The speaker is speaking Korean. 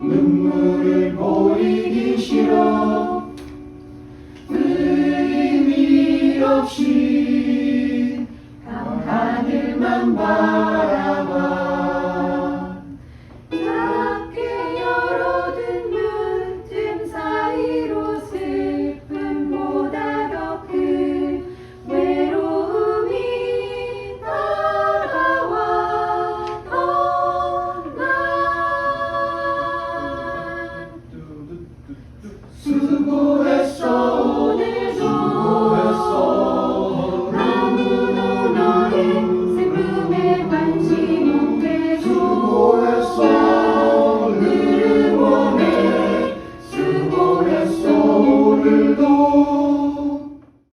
눈물을 보이기 싫어. 의미 없이 강하늘만 바라 Suzuko